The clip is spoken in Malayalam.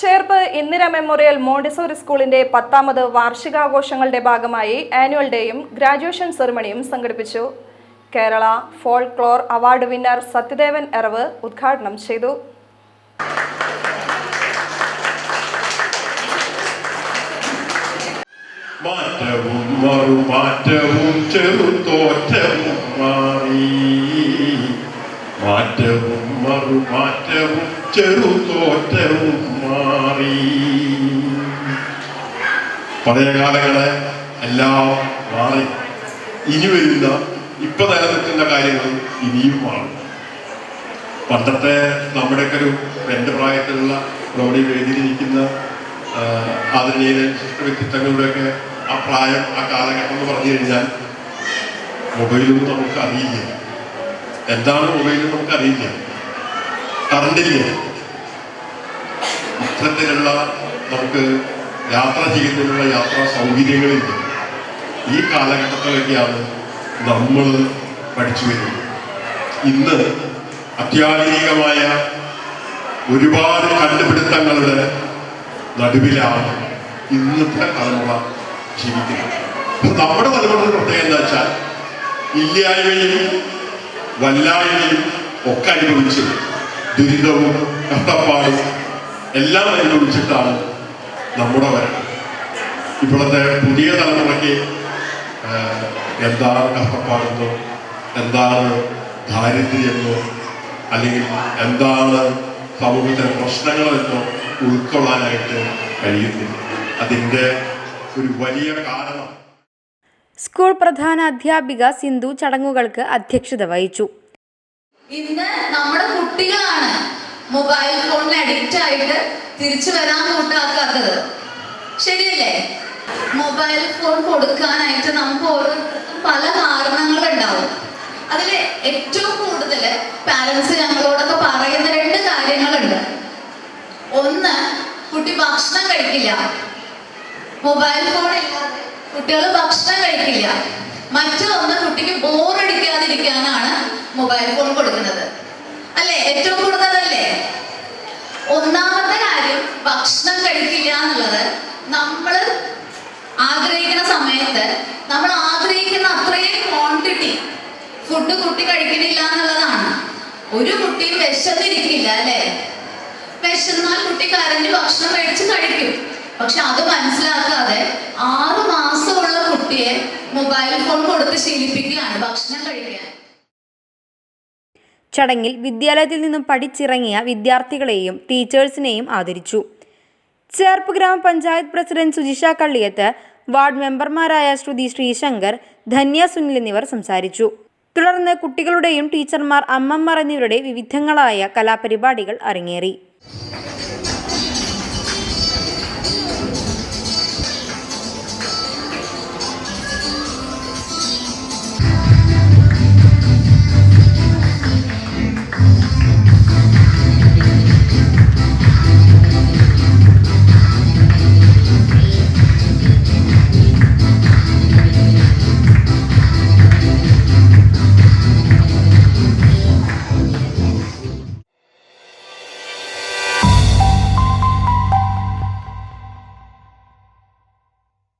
ചേർപ്പ് ഇന്ദിര മെമ്മോറിയൽ മോണ്ടിസോറി സ്കൂളിന്റെ പത്താമത് വാർഷികാഘോഷങ്ങളുടെ ഭാഗമായി ആനുവൽ ഡേയും ഗ്രാജുവേഷൻ സെറിമണിയും സംഘടിപ്പിച്ചു. Kerala folklore award winner Sathyadevan Eravu ഉദ്ഘാടനം ചെയ്തു. മാറ്റവും മറുമാറ്റവും ചെറുതോറ്റവും മാറി. മാറ്റവും മറുമാറ്റവും ചെറുതോറ്റവും മാറി. പഴയ കാലങ്ങളെ എല്ലാം മാറി. ഇനി വരുന്ന ഇപ്പൊ നിലനിൽക്കുന്ന കാര്യങ്ങൾ ഇനിയും മാറും. പണ്ടത്തെ നമ്മുടെയൊക്കെ ഒരു എന്റെ പ്രായത്തിലുള്ള നമ്മുടെ എഴുതിയിരിക്കുന്ന ആദരണീയ വിശിഷ്ട വ്യക്തിത്വങ്ങളുടെയൊക്കെ ആ പ്രായം ആ കാലഘട്ടം എന്ന് പറഞ്ഞു കഴിഞ്ഞാൽ മൊബൈലൊന്നും നമുക്ക് അറിയില്ല. എന്താണ് മൊബൈൽ നമുക്ക് അറിയില്ല കറണ്ടില്ല ഇത്തരത്തിലുള്ള നമുക്ക് യാത്ര ചെയ്യുന്നതിനുള്ള യാത്രാ സൗകര്യങ്ങളില്ല. ഈ കാലഘട്ടത്തിലൊക്കെയാണ് നമ്മൾ പഠിച്ചു വരുന്നത്. ഇന്ന് അത്യാധുനികമായ ഒരുപാട് കണ്ടുപിടുത്തങ്ങളുടെ നടുവിലാണ് ഇന്നത്തെ തലമുറ ജീവിക്കുന്നത്. നമ്മുടെ തലമുറയുടെ പ്രത്യേകത എന്താ വെച്ചാൽ ഇല്ലായ്മയും വല്ലായ്മയും ഒക്കെ അനുഭവിച്ച് ദുരിതവും കഷ്ടപ്പാടും എല്ലാം അനുഭവിച്ചിട്ടാണ് നമ്മുടെ വരണം ഇവിടുത്തെ പുതിയ തലമുറയ്ക്ക് എന്താണ് കഷ്ടപ്പാടെന്നോ എന്താണ് ദാരിദ്ര്യമെന്നോ അല്ലെങ്കിൽ എന്താണ് സമൂഹത്തിലെ പ്രശ്നങ്ങളെന്നോ ഉൾക്കൊള്ളാനായിട്ട് കഴിയുന്നില്ല. അതിന്റെ ഒരു വലിയ കാരണം സ്കൂൾ പ്രധാന അധ്യാപിക സിന്ധു ചടങ്ങുകൾക്ക് അധ്യക്ഷത വഹിച്ചു. ഇന്ന് നമ്മുടെ കുട്ടികളാണ് മൊബൈൽ ഫോണിന് അഡിക്റ്റ് ആയിട്ട് തിരിച്ചു വരാൻ കൂട്ടാക്കാത്തത്. ശരിയല്ലേ? മൊബൈൽ ഫോൺ കൊടുക്കാനായിട്ട് നമുക്ക് ഓരോ പല കാരണങ്ങളുണ്ടാവും അതിൽ ഏറ്റവും കൂടുതൽ പാരൻസ് ഞങ്ങളോടൊക്കെ പറയുന്ന രണ്ട് കാര്യങ്ങളുണ്ട്. ഒന്ന് കുട്ടി ഭക്ഷണം കഴിക്കില്ല. മൊബൈൽ ഫോൺ ഇല്ലാതെ. കുട്ടികൾ ഭക്ഷണം കഴിക്കില്ല. മറ്റൊന്ന് കുട്ടിക്ക് ബോറടിക്കാതിരിക്കാനാണ് മൊബൈൽ ഫോൺ കൊടുക്കുന്നത്. അല്ലേ? ഏറ്റവും കൂടുതലല്ലേ? ഒന്നാമത്തെ കാര്യം ഭക്ഷണം കഴിക്കില്ല എന്നുള്ളത് നമ്മൾ ആഗ്രഹിക്കുന്ന സമയത്ത് നമ്മൾ ആഗ്രഹിക്കുന്ന അത്രയും ക്വാണ്ടിറ്റി ഫുഡ് കുട്ടി കഴിക്കുന്നില്ല എന്നുള്ളതാണ്. ഒരു കുട്ടിയും വിശന്നിരിക്കില്ല അല്ലേ? വിശന്നാൽ കുട്ടി കരഞ്ഞ് ഭക്ഷണം കഴിച്ച് കഴിക്കും. പക്ഷെ അത് മനസ്സിലാക്കാതെ ആറ് മാസമുള്ള കുട്ടിയെ മൊബൈൽ ഫോൺ കൊടുത്ത് ശീലിപ്പിക്കുകയാണ് ഭക്ഷണം കഴിക്കാൻ. ചടങ്ങിൽ വിദ്യാലയത്തിൽ നിന്നും പഠിച്ചിറങ്ങിയ വിദ്യാർത്ഥികളെയും ടീച്ചേഴ്സിനെയും ആദരിച്ചു. ചേർപ്പ് ഗ്രാമപഞ്ചായത്ത് പ്രസിഡന്റ് സുജിഷ കള്ളിയത്ത് വാർഡ് മെമ്പർമാരായ ശ്രുതി ശ്രീശങ്കർ ധന്യ സുനിൽ എന്നിവർ സംസാരിച്ചു. തുടർന്ന് കുട്ടികളുടെയും ടീച്ചർമാർ അമ്മമാർ എന്നിവരുടെ വിവിധങ്ങളായ കലാപരിപാടികൾ അരങ്ങേറി.